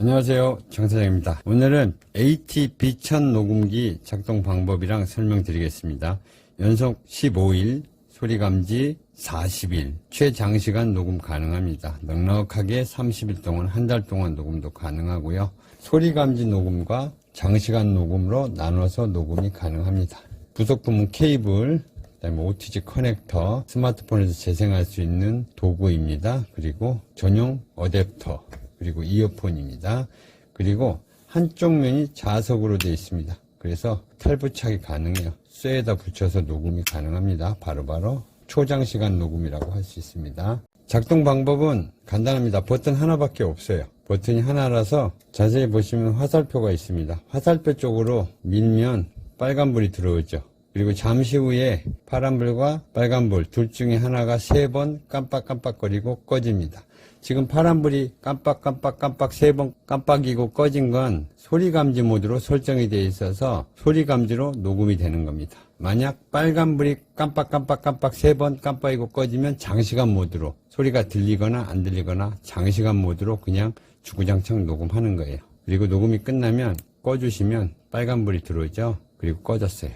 안녕하세요. 정사장입니다. 오늘은 AT 비천 녹음기 작동 방법이랑 설명드리겠습니다. 연속 15일, 소리 감지 40일, 최장시간 녹음 가능합니다. 넉넉하게 30일 동안, 한 달 동안 녹음도 가능하고요. 소리 감지 녹음과 장시간 녹음으로 나눠서 녹음이 가능합니다. 부속 부분 케이블, 그다음에 OTG 커넥터, 스마트폰에서 재생할 수 있는 도구입니다. 그리고 전용 어댑터, 그리고 이어폰입니다. 그리고 한쪽 면이 자석으로 되어 있습니다. 그래서 탈부착이 가능해요. 쇠에다 붙여서 녹음이 가능합니다. 바로 바로 초장시간 녹음이라고 할 수 있습니다. 작동 방법은 간단합니다. 버튼 하나밖에 없어요. 버튼이 하나라서 자세히 보시면 화살표가 있습니다. 화살표 쪽으로 밀면 빨간불이 들어오죠. 그리고 잠시 후에 파란불과 빨간불 둘 중에 하나가 세 번 깜빡깜빡거리고 꺼집니다. 지금 파란불이 깜빡깜빡깜빡 세 번 깜빡이고 꺼진 건 소리 감지 모드로 설정이 되어 있어서 소리 감지로 녹음이 되는 겁니다. 만약 빨간불이 깜빡깜빡깜빡 세 번 깜빡이고 꺼지면 장시간 모드로 소리가 들리거나 안 들리거나 장시간 모드로 그냥 주구장창 녹음하는 거예요. 그리고 녹음이 끝나면 꺼주시면 빨간불이 들어오죠. 그리고 꺼졌어요.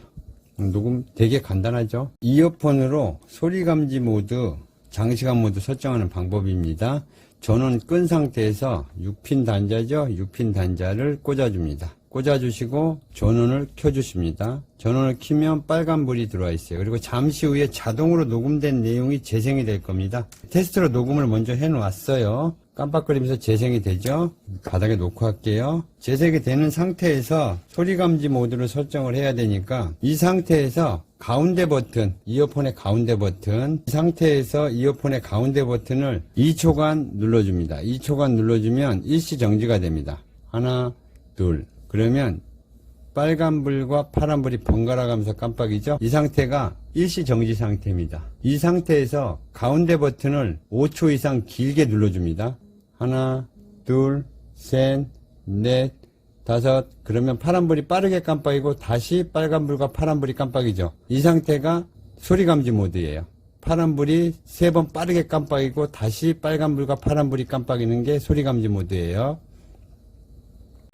녹음 되게 간단하죠. 이어폰으로 소리 감지 모드, 장시간 모드 설정하는 방법입니다. 전원 끈 상태에서 6핀 단자죠. 6핀 단자를 꽂아줍니다. 꽂아주시고 전원을 켜주십니다. 전원을 키면 빨간불이 들어와 있어요. 그리고 잠시 후에 자동으로 녹음된 내용이 재생이 될 겁니다. 테스트로 녹음을 먼저 해놓았어요. 깜빡거리면서 재생이 되죠. 바닥에 놓고 할게요. 재생이 되는 상태에서 소리 감지 모드를 설정을 해야 되니까 이 상태에서 가운데 버튼, 이어폰의 가운데 버튼, 이 상태에서 이어폰의 가운데 버튼을 2초간 눌러줍니다. 2초간 눌러주면 일시 정지가 됩니다. 하나, 둘. 그러면 빨간불과 파란불이 번갈아 가면서 깜빡이죠? 이 상태가 일시 정지 상태입니다. 이 상태에서 가운데 버튼을 5초 이상 길게 눌러줍니다. 하나, 둘, 셋, 넷, 다섯. 그러면 파란불이 빠르게 깜빡이고 다시 빨간불과 파란불이 깜빡이죠. 이 상태가 소리 감지 모드예요. 파란불이 세 번 빠르게 깜빡이고 다시 빨간불과 파란불이 깜빡이는 게 소리 감지 모드예요.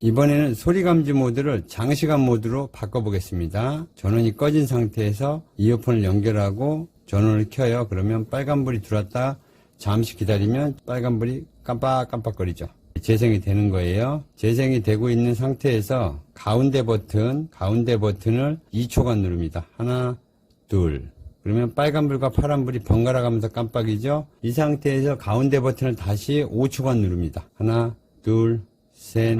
이번에는 소리 감지 모드를 장시간 모드로 바꿔보겠습니다. 전원이 꺼진 상태에서 이어폰을 연결하고 전원을 켜요. 그러면 빨간불이 들어왔다 잠시 기다리면 빨간불이 깜빡깜빡거리죠. 재생이 되는 거예요. 재생이 되고 있는 상태에서 가운데 버튼, 가운데 버튼을 2초간 누릅니다. 하나, 둘. 그러면 빨간불과 파란불이 번갈아 가면서 깜빡이죠. 이 상태에서 가운데 버튼을 다시 5초간 누릅니다. 하나, 둘, 셋,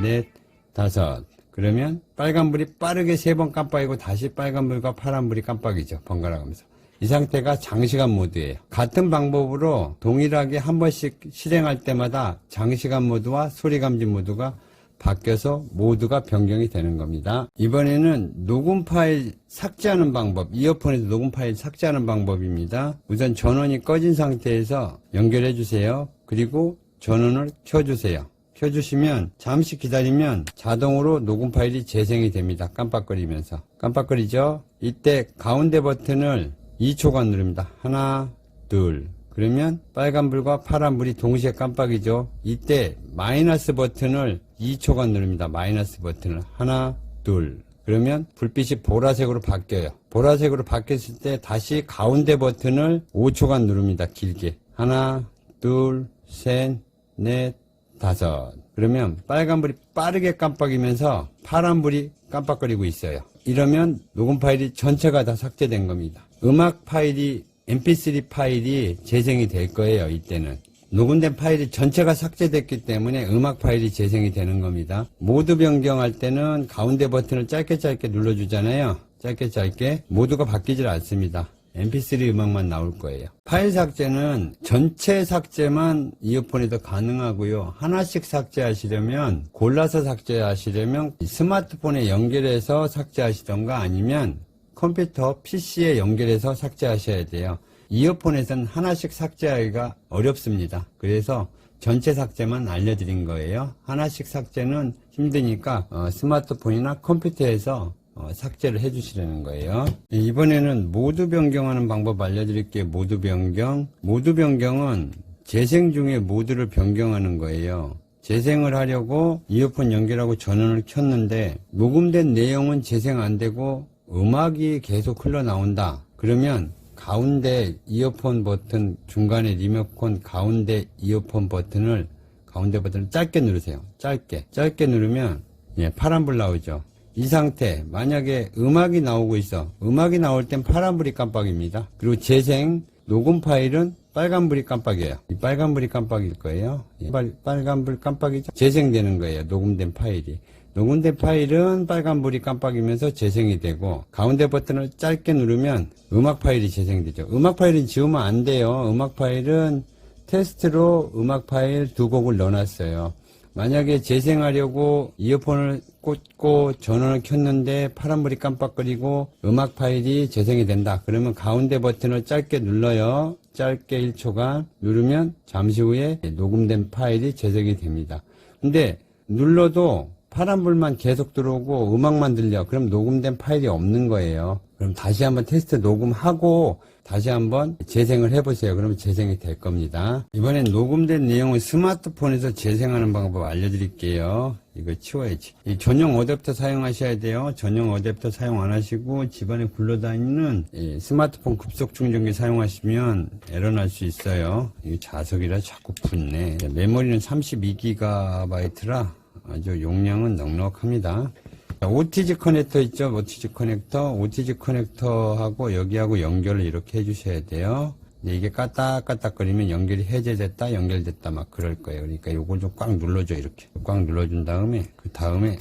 넷, 다섯. 그러면 빨간불이 빠르게 세 번 깜빡이고 다시 빨간불과 파란불이 깜빡이죠. 번갈아 가면서. 이 상태가 장시간 모드예요. 같은 방법으로 동일하게 한 번씩 실행할 때마다 장시간 모드와 소리 감지 모드가 바뀌어서 모두가 변경이 되는 겁니다. 이번에는 녹음 파일 삭제하는 방법, 이어폰에서 녹음 파일 삭제하는 방법입니다. 우선 전원이 꺼진 상태에서 연결해 주세요. 그리고 전원을 켜주세요. 켜주시면 잠시 기다리면 자동으로 녹음 파일이 재생이 됩니다. 깜빡거리면서. 깜빡거리죠? 이때 가운데 버튼을 2초간 누릅니다. 하나, 둘. 그러면 빨간불과 파란불이 동시에 깜빡이죠. 이때 마이너스 버튼을 2초간 누릅니다. 마이너스 버튼을. 하나, 둘. 그러면 불빛이 보라색으로 바뀌어요. 보라색으로 바뀌었을 때 다시 가운데 버튼을 5초간 누릅니다. 길게. 하나, 둘, 셋, 넷, 다섯. 그러면 빨간불이 빠르게 깜빡이면서 파란불이 깜빡거리고 있어요. 이러면 녹음 파일이 전체가 다 삭제된 겁니다. 음악 파일이 mp3 파일이 재생이 될 거예요. 이때는. 녹음된 파일이 전체가 삭제됐기 때문에 음악 파일이 재생이 되는 겁니다. 모드 변경할 때는 가운데 버튼을 짧게 짧게 눌러주잖아요. 짧게 짧게. 모두가 바뀌질 않습니다. mp3 음악만 나올 거예요. 파일 삭제는 전체 삭제만 이어폰에도 가능하고요. 하나씩 삭제하시려면 골라서 삭제하시려면 스마트폰에 연결해서 삭제하시던가 아니면 컴퓨터 PC에 연결해서 삭제하셔야 돼요. 이어폰에서는 하나씩 삭제하기가 어렵습니다. 그래서 전체 삭제만 알려드린 거예요. 하나씩 삭제는 힘드니까 어, 스마트폰이나 컴퓨터에서 어, 삭제를 해주시려는 거예요. 네, 이번에는 모드 변경하는 방법 알려드릴게요. 모드 변경. 모드 변경은 재생 중에 모드를 변경하는 거예요. 재생을 하려고 이어폰 연결하고 전원을 켰는데 녹음된 내용은 재생 안 되고 음악이 계속 흘러나온다. 그러면 가운데 이어폰 버튼 중간에 리모컨 가운데 이어폰 버튼을 가운데 버튼을 짧게 누르세요. 짧게. 짧게 누르면 예, 파란불 나오죠. 이 상태 만약에 음악이 나오고 있어. 음악이 나올 땐 파란불이 깜빡입니다. 그리고 재생 녹음 파일은 빨간불이 깜빡이에요. 이 빨간불이 깜빡일 거예요. 예, 빨, 빨간불 깜빡이죠. 재생되는 거예요. 녹음된 파일이. 녹음된 파일은 빨간불이 깜빡이면서 재생이 되고 가운데 버튼을 짧게 누르면 음악 파일이 재생되죠. 음악 파일은 지우면 안 돼요. 음악 파일은 테스트로 음악 파일 두 곡을 넣어놨어요. 만약에 재생하려고 이어폰을 꽂고 전원을 켰는데 파란불이 깜빡거리고 음악 파일이 재생이 된다. 그러면 가운데 버튼을 짧게 눌러요. 짧게 1초간 누르면 잠시 후에 녹음된 파일이 재생이 됩니다. 근데 눌러도 파란불만 계속 들어오고 음악만 들려. 그럼 녹음된 파일이 없는 거예요. 그럼 다시 한번 테스트 녹음하고 다시 한번 재생을 해보세요. 그러면 재생이 될 겁니다. 이번엔 녹음된 내용을 스마트폰에서 재생하는 방법 알려드릴게요. 이거 치워야지. 이 전용 어댑터 사용하셔야 돼요. 전용 어댑터 사용 안 하시고 집안에 굴러다니는 이 스마트폰 급속 충전기 사용하시면 에러 날 수 있어요. 이 자석이라 자꾸 붙네. 메모리는 32GB라 아주 용량은 넉넉합니다. 자, OTG 커넥터 있죠? OTG 커넥터. OTG 커넥터하고 여기하고 연결을 이렇게 해주셔야 돼요. 이게 까딱까딱거리면 연결이 해제됐다, 연결됐다 막 그럴 거예요. 그러니까 요걸 좀 꽉 눌러줘, 이렇게. 꽉 눌러준 다음에, 그 다음에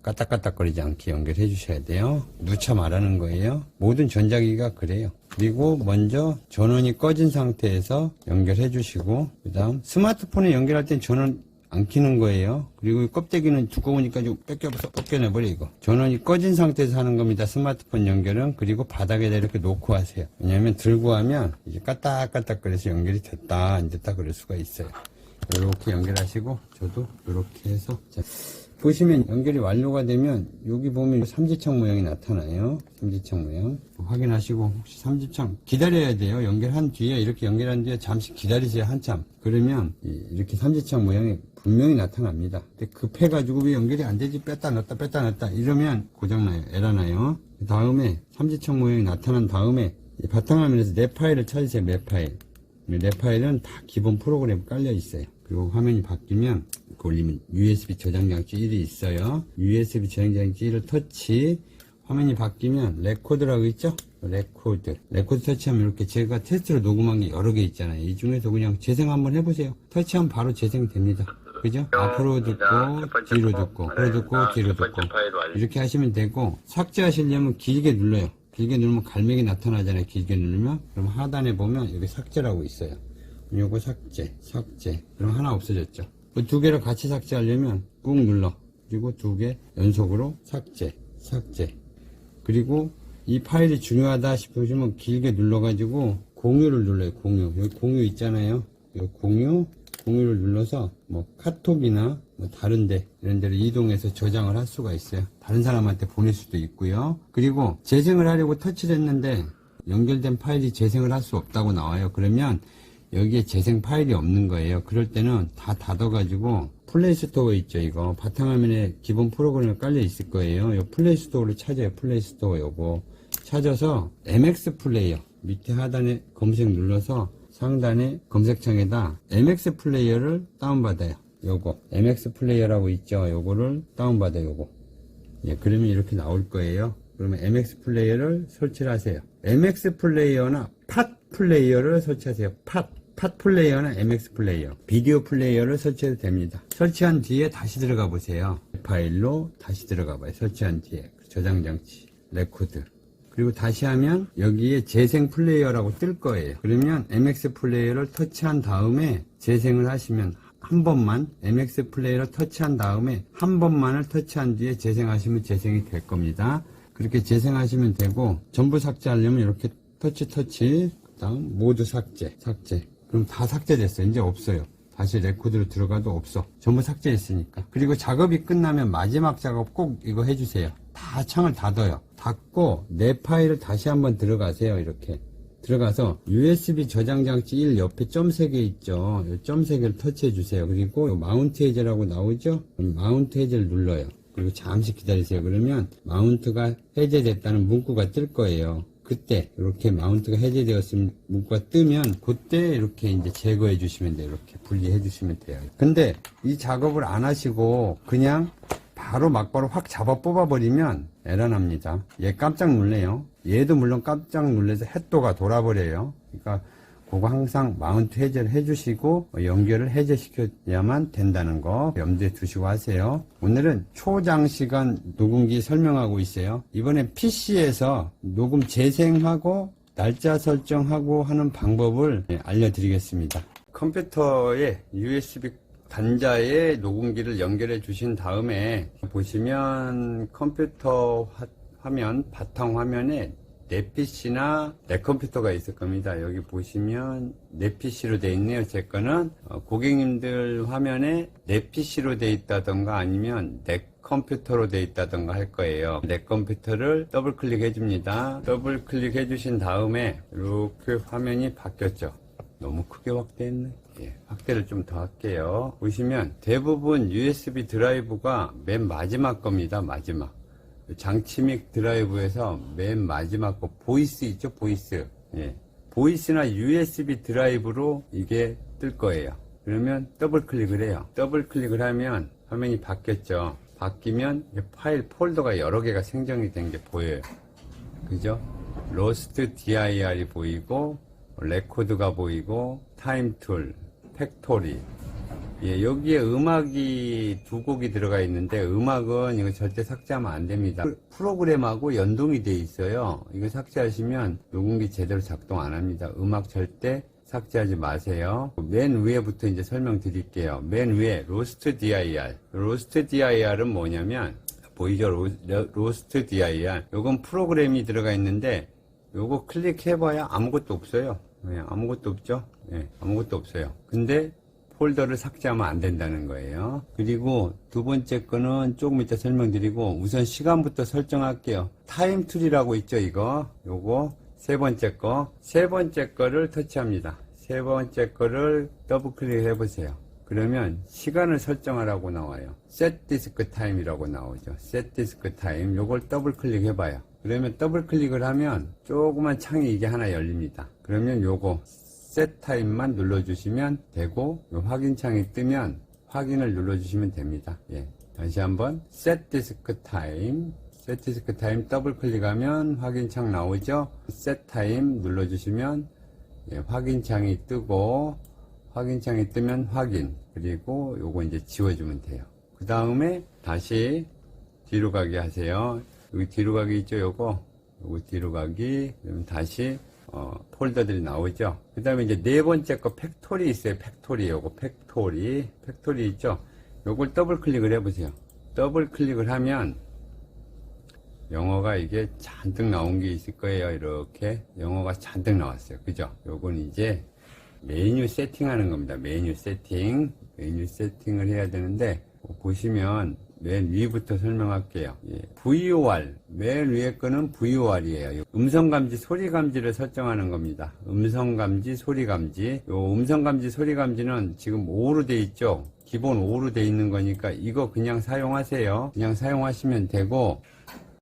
까딱까딱거리지 않게 연결해 주셔야 돼요. 누차 말하는 거예요. 모든 전자기기가 그래요. 그리고 먼저 전원이 꺼진 상태에서 연결해 주시고, 그 다음 스마트폰에 연결할 땐 전원 안 키는 거예요. 그리고 이 껍데기는 두꺼우니까 좀 뺏겨서 벗겨내버려, 이거. 전원이 꺼진 상태에서 하는 겁니다. 스마트폰 연결은. 그리고 바닥에다 이렇게 놓고 하세요. 왜냐면 들고 하면 이제 까딱까딱거려서 연결이 됐다, 안 됐다 그럴 수가 있어요. 이렇게 연결하시고, 저도 이렇게 해서. 자, 보시면 연결이 완료가 되면 여기 보면 삼지창 모양이 나타나요. 삼지창 모양. 확인하시고 혹시 삼지창 기다려야 돼요. 연결한 뒤에 이렇게 연결한 뒤에 잠시 기다리세요. 한참. 그러면 이- 이렇게 삼지창 모양이 분명히 나타납니다. 근데 급해가지고 왜 연결이 안 되지? 뺐다 넣었다 뺐다 넣었다 이러면 고장나요. 에러나요. 그 다음에 삼지창 모양이 나타난 다음에 이 바탕화면에서 내 파일을 찾으세요. 내 파일. 내 파일은 다 기본 프로그램 깔려 있어요. 그리고 화면이 바뀌면 그 올리면 USB 저장 장치 1이 있어요. USB 저장 장치 1을 터치. 화면이 바뀌면 레코드라고 있죠? 레코드. 레코드 터치하면 이렇게 제가 테스트로 녹음한 게 여러 개 있잖아요. 이 중에서 그냥 재생 한번 해보세요. 터치하면 바로 재생됩니다. 그죠? 앞으로 듣고, 뒤로 거. 듣고, 네. 앞으로 듣고, 아, 뒤로 듣고. 이렇게 하시면 되고, 삭제하시려면 길게 눌러요. 길게 누르면 갈매기 나타나잖아요. 길게 누르면. 그럼 하단에 보면 여기 삭제라고 있어요. 요거 삭제, 삭제. 그럼 하나 없어졌죠. 그두 개를 같이 삭제하려면 꾹 눌러. 그리고 두 개 연속으로 삭제, 삭제. 그리고 이 파일이 중요하다 싶으시면 길게 눌러가지고 공유를 눌러요. 공유. 여기 공유 있잖아요. 이 공유, 공유를 눌러서 뭐 카톡이나 뭐 다른데 이런 데로 이동해서 저장을 할 수가 있어요. 다른 사람한테 보낼 수도 있고요. 그리고 재생을 하려고 터치를 했는데 연결된 파일이 재생을 할 수 없다고 나와요. 그러면 여기에 재생 파일이 없는 거예요. 그럴 때는 다 닫아 가지고 플레이스토어 있죠, 이거. 바탕화면에 기본 프로그램이 깔려 있을 거예요. 이 플레이스토어를 찾아요, 플레이스토어 요거. 찾아서 MX 플레이어. 밑에 하단에 검색 눌러서 상단에 검색창에다 MX 플레이어를 다운받아요. 요거. MX 플레이어라고 있죠. 요거를 다운받아요, 요거. 예, 그러면 이렇게 나올 거예요. 그러면 MX 플레이어를 설치를 하세요. MX 플레이어나 팟 플레이어를 설치하세요. 팟. 팟 플레이어나 MX 플레이어. 비디오 플레이어를 설치해도 됩니다. 설치한 뒤에 다시 들어가 보세요. 파일로 다시 들어가 봐요. 설치한 뒤에. 저장 장치. 레코드. 그리고 다시 하면 여기에 재생 플레이어라고 뜰 거예요. 그러면 MX 플레이어를 터치한 다음에 재생을 하시면 한 번만 MX 플레이어를 터치한 다음에 한 번만을 터치한 뒤에 재생하시면 재생이 될 겁니다. 그렇게 재생하시면 되고 전부 삭제하려면 이렇게 터치 터치 그다음 모두 삭제 삭제 그럼 다 삭제됐어요. 이제 없어요. 다시 레코드로 들어가도 없어. 전부 삭제했으니까. 그리고 작업이 끝나면 마지막 작업 꼭 이거 해주세요. 다 창을 닫아요. 닫고 내 파일을 다시 한번 들어가세요. 이렇게. 들어가서 USB 저장 장치 1 옆에 점 3개 있죠. 점 3개를 터치해 주세요. 그리고 마운트 해제라고 나오죠. 마운트 해제를 눌러요. 그리고 잠시 기다리세요. 그러면 마운트가 해제됐다는 문구가 뜰 거예요. 그때 이렇게 마운트가 해제되었으면 문구가 뜨면 그때 이렇게 이제 제거해 주시면 돼요. 이렇게 분리해 주시면 돼요. 근데 이 작업을 안 하시고 그냥 바로 막바로 확 잡아 뽑아버리면 에러 납니다. 얘 깜짝 놀래요. 얘도 물론 깜짝 놀래서 햇도가 돌아버려요. 그러니까 그거 항상 마운트 해제를 해주시고 연결을 해제시켜야만 된다는 거 염두에 두시고 하세요. 오늘은 초장시간 녹음기 설명하고 있어요. 이번에 PC에서 녹음 재생하고 날짜 설정하고 하는 방법을 예, 알려드리겠습니다. 컴퓨터에 USB 단자에 녹음기를 연결해 주신 다음에 보시면 컴퓨터 화, 화면 바탕 화면에 내 PC나 내 컴퓨터가 있을 겁니다. 여기 보시면 내 PC로 돼 있네요. 제 거는 어, 고객님들 화면에 내 PC로 돼 있다던가 아니면 내 컴퓨터로 돼 있다던가 할 거예요. 내 컴퓨터를 더블 클릭해 줍니다. 더블 클릭해 주신 다음에 이렇게 화면이 바뀌었죠. 너무 크게 확대했네. 예, 확대를 좀 더 할게요. 보시면 대부분 USB 드라이브가 맨 마지막 겁니다. 마지막. 장치믹 드라이브에서 맨 마지막 거 보이스 있죠? 보이스. 예. 보이스나 USB 드라이브로 이게 뜰 거예요. 그러면 더블 클릭을 해요. 더블 클릭을 하면 화면이 바뀌었죠. 바뀌면 이 파일 폴더가 여러 개가 생성이 된 게 보여요. 그죠? 로스트 DIR이 보이고 레코드가 보이고 타임 툴, 팩토리 예, 여기에 음악이 두 곡이 들어가 있는데 음악은 이거 절대 삭제하면 안 됩니다. 프로그램하고 연동이 돼 있어요. 이거 삭제하시면 녹음기 제대로 작동 안 합니다. 음악 절대 삭제하지 마세요. 맨 위에부터 이제 설명드릴게요. 맨 위에 로스트 DIR. 로스트 DIR은 뭐냐면 보이죠? 로, 로스트 DIR. 요건 프로그램이 들어가 있는데 요거 클릭해봐야 아무것도 없어요. 예, 아무것도 없죠? 예, 아무것도 없어요. 근데 폴더를 삭제하면 안 된다는 거예요. 그리고 두 번째 거는 조금 이따 설명드리고 우선 시간부터 설정할게요. 타임 툴이라고 있죠, 이거. 요거 세 번째 거. 세 번째 거를 터치합니다. 세 번째 거를 더블 클릭해 보세요. 그러면 시간을 설정하라고 나와요. set disk time이라고 나오죠. set disk time. 요걸 더블 클릭해 봐요. 그러면 더블 클릭을 하면 조그만 창이 이게 하나 열립니다. 그러면 요거 time만 눌러주시면 되고 요 확인 창이 뜨면 확인을 눌러주시면 됩니다. 예. 다시 한번 set disk time set disk time 더블 클릭하면 확인 창 나오죠. set time 눌러주시면 예, 확인 창이 뜨고 확인 창이 뜨면 확인 그리고 요거 이제 지워주면 돼요. 그 다음에 다시 뒤로 가게 하세요. 여기 뒤로 가기 있죠, 요거. 요거 뒤로 가기. 그러면 다시, 어, 폴더들이 나오죠. 그 다음에 이제 네 번째 거 팩토리 있어요. 팩토리. 요거 팩토리. 팩토리 있죠. 요걸 더블 클릭을 해보세요. 더블 클릭을 하면 영어가 이게 잔뜩 나온 게 있을 거예요. 이렇게. 영어가 잔뜩 나왔어요. 그죠? 요건 이제 메뉴 세팅하는 겁니다. 메뉴 세팅. 메뉴 세팅을 해야 되는데, 보시면 맨 위부터 설명할게요. 예. VOR. 맨 위에 거는 VOR이에요. 음성 감지, 소리 감지를 설정하는 겁니다. 음성 감지, 소리 감지. 요 음성 감지, 소리 감지는 지금 5로 돼 있죠. 기본 5로 돼 있는 거니까 이거 그냥 사용하세요. 그냥 사용하시면 되고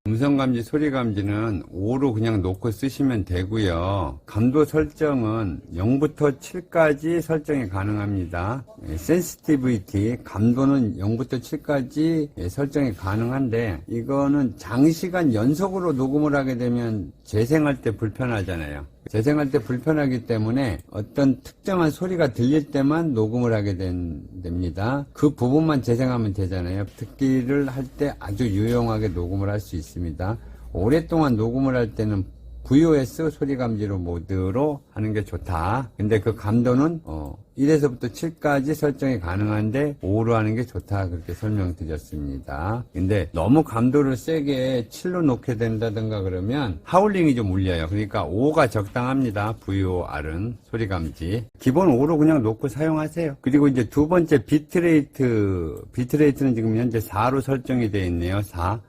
음성 감지, 소리 감지는 5로 그냥 놓고 쓰시면 되고요. 감도 설정은 0부터 7까지 설정이 가능합니다. 센시티비티, 감도는 0부터 7까지 예, 설정이 가능한데 이거는 장시간 연속으로 녹음을 하게 되면 재생할 때 불편하잖아요. 재생할 때 불편하기 때문에 어떤 특정한 소리가 들릴 때만 녹음을 하게 된, 됩니다. 그 부분만 재생하면 되잖아요. 듣기를 할 때 아주 유용하게 녹음을 할 수 있습니다. 오랫동안 녹음을 할 때는 VOS 소리 감지로 모드로 하는 게 좋다. 근데 그 감도는 어 1에서부터 7까지 설정이 가능한데 5로 하는 게 좋다. 그렇게 설명드렸습니다. 근데 너무 감도를 세게 7로 놓게 된다든가 그러면 하울링이 좀 울려요. 그러니까 5가 적당합니다. VOR은 소리 감지. 기본 5로 그냥 놓고 사용하세요. 그리고 이제 두 번째 비트레이트 비트레이트는 지금 현재 4로 설정이 되어 있네요. 4.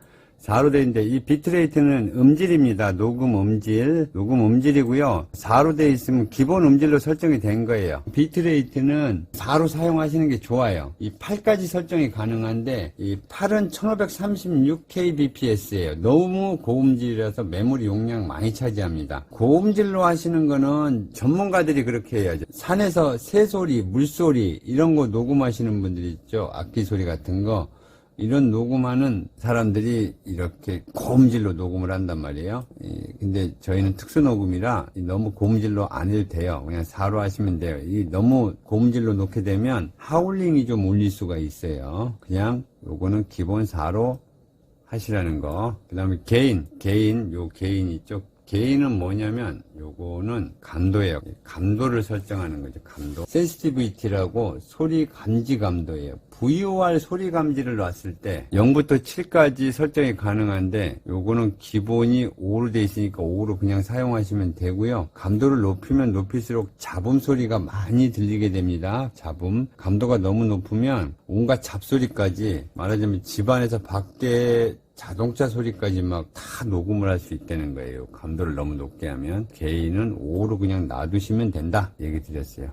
4로 되어 있는데 이 비트레이트는 음질입니다. 녹음 음질, 녹음 음질이고요. 4로 되어 있으면 기본 음질로 설정이 된 거예요. 비트레이트는 4로 사용하시는 게 좋아요. 이 8까지 설정이 가능한데 이 8은 1536kbps예요. 너무 고음질이라서 메모리 용량 많이 차지합니다. 고음질로 하시는 거는 전문가들이 그렇게 해야죠. 산에서 새소리, 물소리 이런 거 녹음하시는 분들이 있죠. 악기 소리 같은 거. 이런 녹음하는 사람들이 이렇게 고음질로 녹음을 한단 말이에요. 이, 근데 저희는 특수 녹음이라 이 너무 고음질로 안 해도 돼요. 그냥 4로 하시면 돼요. 이 너무 고음질로 놓게 되면 하울링이 좀 울릴 수가 있어요. 그냥 요거는 기본 4로 하시라는 거. 그 다음에 개인, 개인, 요 개인 이쪽. 개인은 뭐냐면 요거는 감도예요. 감도를 설정하는 거죠. 감도. 센시티비티라고 소리 감지 감도예요. VOR 소리 감지를 놨을 때 0부터 7까지 설정이 가능한데 요거는 기본이 5로 돼 있으니까 5로 그냥 사용하시면 되고요. 감도를 높이면 높일수록 잡음 소리가 많이 들리게 됩니다. 잡음. 감도가 너무 높으면 온갖 잡소리까지 말하자면 집안에서 밖에 자동차 소리까지 막 다 녹음을 할 수 있다는 거예요. 감도를 너무 높게 하면 개인은 5로 그냥 놔두시면 된다 얘기 드렸어요.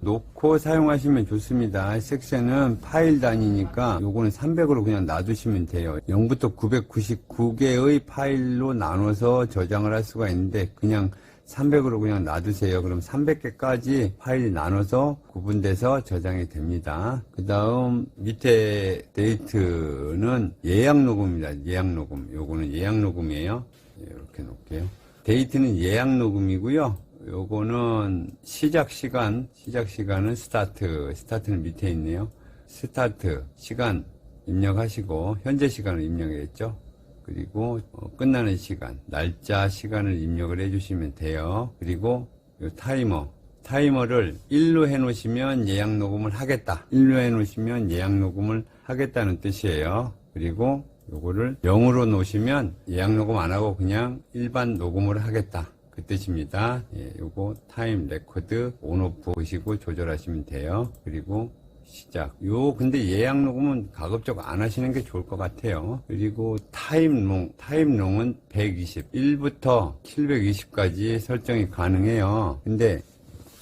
놓고 사용하시면 좋습니다. 섹션은 파일 단위니까 요거는 300으로 그냥 놔두시면 돼요. 0부터 999개의 파일로 나눠서 저장을 할 수가 있는데 그냥 300으로 그냥 놔두세요. 그럼 300개까지 파일이 나눠서 구분돼서 저장이 됩니다. 그 다음 밑에 데이트는 예약 녹음입니다. 예약 녹음. 요거는 예약 녹음이에요. 이렇게 놓을게요. 데이트는 예약 녹음이고요. 요거는 시작 시간, 시작 시간은 스타트, 스타트는 밑에 있네요. 스타트, 시간 입력하시고, 현재 시간을 입력했죠. 그리고 어, 끝나는 시간, 날짜, 시간을 입력을 해주시면 돼요. 그리고 요 타이머, 타이머를 1로 해놓으시면 예약 녹음을 하겠다. 1로 해놓으시면 예약 녹음을 하겠다는 뜻이에요. 그리고 요거를 0으로 놓으시면 예약 녹음 안 하고 그냥 일반 녹음을 하겠다. 그 뜻입니다. 예, 요거 타임 레코드 온오프 보시고 조절하시면 돼요. 그리고 시작. 요 근데 예약 녹음은 가급적 안 하시는 게 좋을 것 같아요. 그리고 타임롱, 타임롱은 120, 1부터 720까지 설정이 가능해요. 근데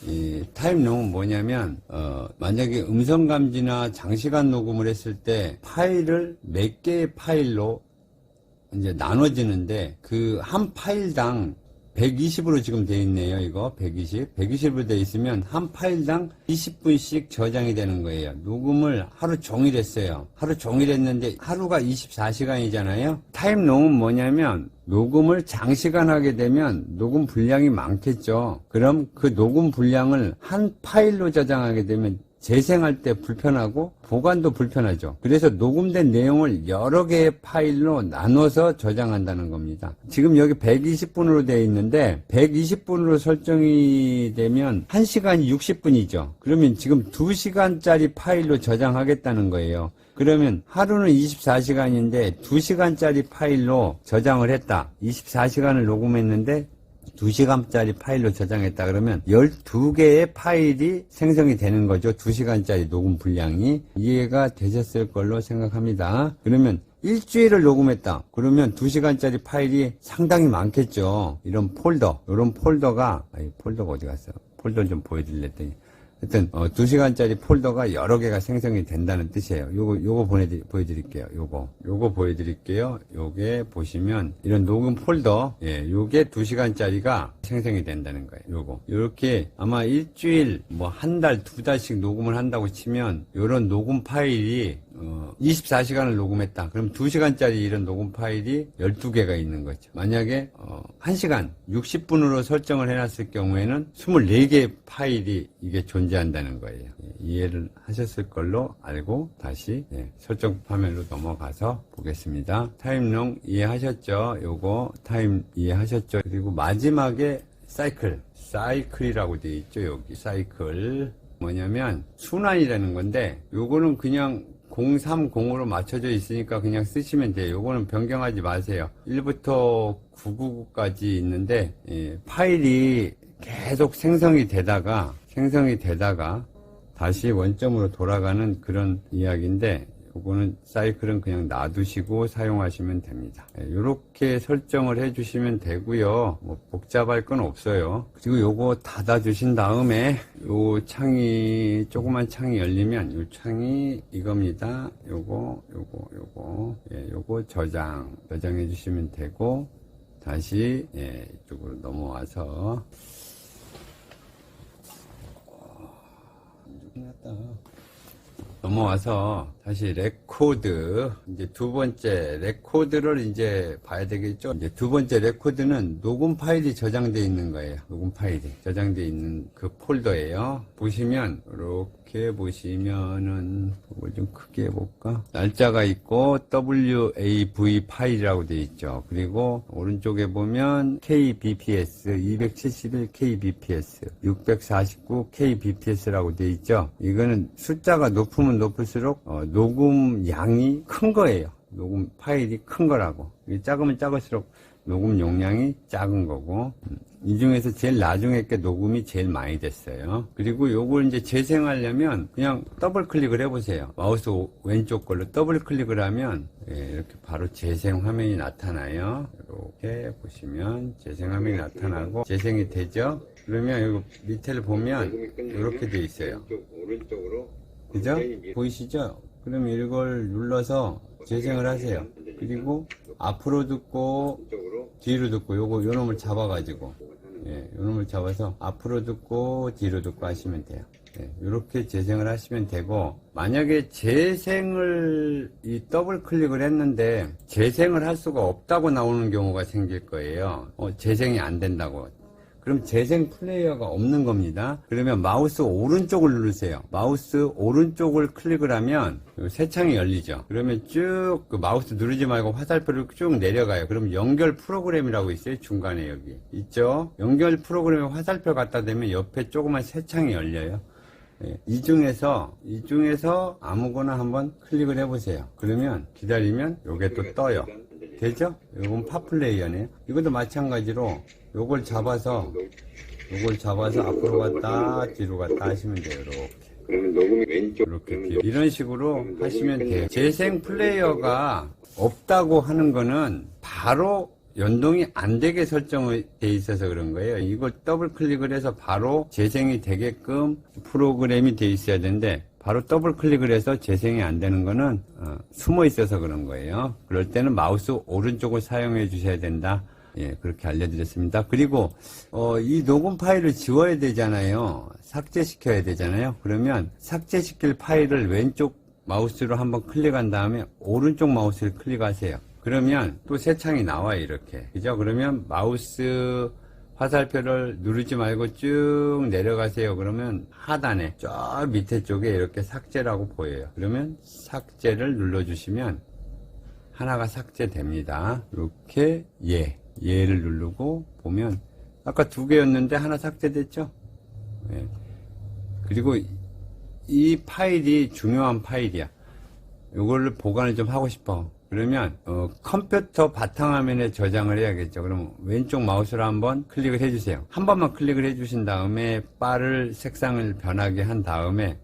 이 타임 롱은 뭐냐면 어, 만약에 음성 감지나 장시간 녹음을 했을 때 파일을 몇 개의 파일로 이제 나눠지는데 그 한 파일당 120으로 지금 돼 있네요. 이거 120. 120으로 돼 있으면 한 파일당 20분씩 저장이 되는 거예요. 녹음을 하루 종일 했어요. 하루 종일 했는데 하루가 24시간이잖아요. 타임롱은 뭐냐면 녹음을 장시간 하게 되면 녹음 분량이 많겠죠. 그럼 그 녹음 분량을 한 파일로 저장하게 되면 재생할 때 불편하고 보관도 불편하죠. 그래서 녹음된 내용을 여러 개의 파일로 나눠서 저장한다는 겁니다. 지금 여기 120분으로 되어 있는데 120분으로 설정이 되면 1시간이 60분이죠. 그러면 지금 2시간짜리 파일로 저장하겠다는 거예요. 그러면 하루는 24시간인데 2시간짜리 파일로 저장을 했다. 24시간을 녹음했는데 2시간짜리 파일로 저장했다 그러면 12개의 파일이 생성이 되는 거죠. 2시간짜리 녹음 분량이 이해가 되셨을 걸로 생각합니다. 그러면 일주일을 녹음했다. 그러면 2시간짜리 파일이 상당히 많겠죠. 이런 폴더, 이런 폴더가 아니 폴더가 어디 갔어? 폴더 좀 보여드렸더니 하여튼 어, 2시간짜리 폴더가 여러 개가 생성이 된다는 뜻이에요. 요거 요거 보내드 보여드릴게요. 요거 요거 보여드릴게요. 요게 보시면 이런 녹음 폴더 예, 요게 2시간짜리가 생성이 된다는 거예요. 요거 요렇게 아마 일주일 뭐 한 달 두 달씩 녹음을 한다고 치면 요런 녹음 파일이 어, 24시간을 녹음했다. 그럼 2시간짜리 이런 녹음 파일이 12개가 있는 거죠. 만약에 어, 1시간 60분으로 설정을 해놨을 경우에는 24개의 파일이 이게 존재한다는 거예요. 예, 이해를 하셨을 걸로 알고 다시 예, 설정 화면으로 넘어가서 보겠습니다. 타임롱 이해하셨죠? 요거 타임 이해하셨죠? 그리고 마지막에 사이클 사이클이라고 되어 있죠. 여기 사이클 뭐냐면 순환이라는 건데 요거는 그냥 030으로 맞춰져 있으니까 그냥 쓰시면 돼요. 요거는 변경하지 마세요. 1부터 999까지 있는데 예, 파일이 계속 생성이 되다가 생성이 되다가 다시 원점으로 돌아가는 그런 이야기인데 그거는 사이클은 그냥 놔두시고 사용하시면 됩니다. 이렇게 설정을 해 주시면 되고요. 뭐 복잡할 건 없어요. 그리고 요거 닫아 주신 다음에 요 창이 조그만 창이 열리면 요 창이 이겁니다. 요거 요거 요거 예, 요거 저장 저장해 주시면 되고 다시 예, 이쪽으로 넘어와서 넘어와서 다시 레코드 이제 두 번째 레코드를 이제 봐야 되겠죠. 이제 두 번째 레코드는 녹음 파일이 저장되어 있는 거예요. 녹음 파일이 저장되어 있는 그 폴더예요. 보시면 이렇게 보시면은 이걸 좀 크게 해볼까? 날짜가 있고 WAV 파일이라고 되어 있죠. 그리고 오른쪽에 보면 KBPS 271 KBPS 649 KBPS라고 되어 있죠. 이거는 숫자가 높으면 높을수록 어, 녹음 양이 큰 거예요. 녹음 파일이 큰 거라고. 작으면 작을수록 녹음 용량이 작은 거고 음, 이 중에서 제일 나중에 게 녹음이 제일 많이 됐어요. 그리고 요걸 이제 재생하려면 그냥 더블 클릭을 해보세요. 마우스 오- 왼쪽 걸로 더블 클릭을 하면 예, 이렇게 바로 재생 화면이 나타나요. 이렇게 보시면 재생 화면이 나타나고 재생이 되죠. 그러면 여기 밑에를 보면 이렇게 돼 있어요. 그죠? 보이시죠? 그럼 이걸 눌러서 재생을 하세요. 그리고 앞으로 듣고 뒤로 듣고 요거 요 놈을 잡아 가지고 예, 요 놈을 잡아서 앞으로 듣고 뒤로 듣고 하시면 돼요. 예, 이렇게 재생을 하시면 되고 만약에 재생을 이 더블 클릭을 했는데 재생을 할 수가 없다고 나오는 경우가 생길 거예요. 어, 재생이 안 된다고. 그럼 재생 플레이어가 없는 겁니다. 그러면 마우스 오른쪽을 누르세요. 마우스 오른쪽을 클릭을 하면 새 창이 열리죠. 그러면 쭉 그 마우스 누르지 말고 화살표를 쭉 내려가요. 그럼 연결 프로그램이라고 있어요. 중간에 여기 있죠. 연결 프로그램에 화살표 갖다 대면 옆에 조그만 새 창이 열려요. 예, 이 중에서 이 중에서 아무거나 한번 클릭을 해보세요. 그러면 기다리면 요게 또 떠요. 되죠? 이건 팝플레이어네요. 이것도 마찬가지로 요걸 잡아서 요걸 잡아서 앞으로 갔다 뒤로 갔다 하시면 돼요. 이렇게. 그러면 녹음이 왼쪽 이렇게. 이런 식으로 하시면 돼요. 재생 플레이어가 없다고 하는 거는 바로 연동이 안 되게 설정돼 있어서 그런 거예요. 이걸 더블 클릭을 해서 바로 재생이 되게끔 프로그램이 돼 있어야 되는데 바로 더블 클릭을 해서 재생이 안 되는 거는 어, 숨어 있어서 그런 거예요. 그럴 때는 마우스 오른쪽을 사용해 주셔야 된다. 예, 그렇게 알려드렸습니다. 그리고, 어, 이 녹음 파일을 지워야 되잖아요. 삭제시켜야 되잖아요. 그러면 삭제시킬 파일을 왼쪽 마우스로 한번 클릭한 다음에 오른쪽 마우스를 클릭하세요. 그러면 또 새 창이 나와요, 이렇게. 그죠? 그러면 마우스 화살표를 누르지 말고 쭉 내려가세요. 그러면 하단에 저 밑에 쪽에 이렇게 삭제라고 보여요. 그러면 삭제를 눌러주시면 하나가 삭제됩니다. 이렇게 예, 예를 누르고 보면 아까 두 개였는데 하나 삭제됐죠? 예. 그리고 이- 이 파일이 중요한 파일이야. 이걸로 보관을 좀 하고 싶어. 그러면 어, 컴퓨터 바탕화면에 저장을 해야겠죠. 그럼 왼쪽 마우스로 한번 클릭을 해주세요. 한 번만 클릭을 해주신 다음에 바를 색상을 변하게 한 다음에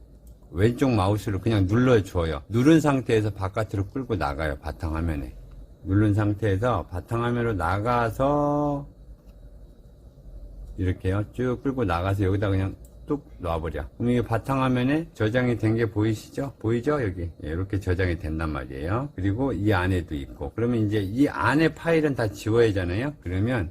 왼쪽 마우스를 그냥 눌러줘요. 누른 상태에서 바깥으로 끌고 나가요. 바탕화면에. 누른 상태에서 바탕화면으로 나가서 이렇게요. 쭉 끌고 나가서 여기다 그냥 뚝 놔버려. 그럼 이게 바탕화면에 저장이 된 게 보이시죠? 보이죠? 여기. 예, 이렇게 저장이 된단 말이에요. 그리고 이 안에도 있고. 그러면 이제 이 안에 파일은 다 지워야 하잖아요. 그러면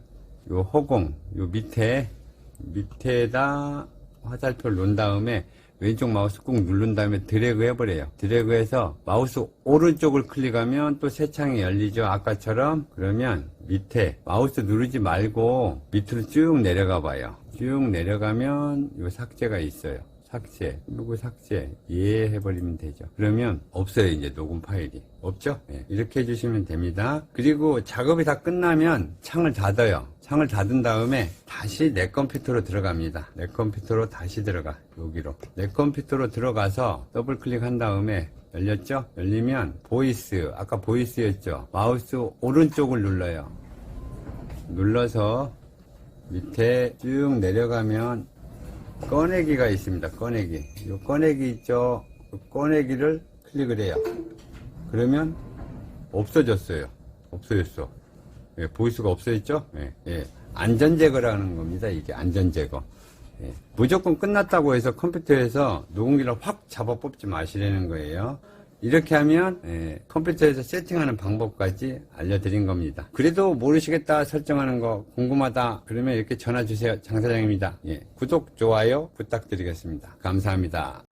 요 허공, 요 밑에, 밑에다 화살표를 놓은 다음에 왼쪽 마우스 꾹 누른 다음에 드래그 해버려요. 드래그 해서 마우스 오른쪽을 클릭하면 또 새 창이 열리죠. 아까처럼. 그러면 밑에 마우스 누르지 말고 밑으로 쭉 내려가 봐요. 쭉 내려가면 요 삭제가 있어요. 삭제, 누구 삭제, 예 해버리면 되죠. 그러면 없어요, 이제 녹음 파일이. 없죠? 예, 이렇게 해주시면 됩니다. 그리고 작업이 다 끝나면 창을 닫아요. 창을 닫은 다음에 다시 내 컴퓨터로 들어갑니다. 내 컴퓨터로 다시 들어가. 여기로. 내 컴퓨터로 들어가서 더블 클릭한 다음에 열렸죠? 열리면 보이스, 아까 보이스였죠? 마우스 오른쪽을 눌러요. 눌러서 밑에 쭉 내려가면 꺼내기가 있습니다. 꺼내기. 이 꺼내기 있죠? 이 꺼내기를 클릭을 해요. 그러면 없어졌어요. 없어졌어. 예, 보이스가 없어졌죠? 예, 예. 안전 제거라는 겁니다. 이게 안전 제거. 예. 무조건 끝났다고 해서 컴퓨터에서 녹음기를 확 잡아 뽑지 마시라는 거예요. 이렇게 하면 예, 컴퓨터에서 세팅하는 방법까지 알려드린 겁니다. 그래도 모르시겠다 설정하는 거 궁금하다 그러면 이렇게 전화 주세요. 장 사장입니다. 예, 구독 좋아요 부탁드리겠습니다. 감사합니다.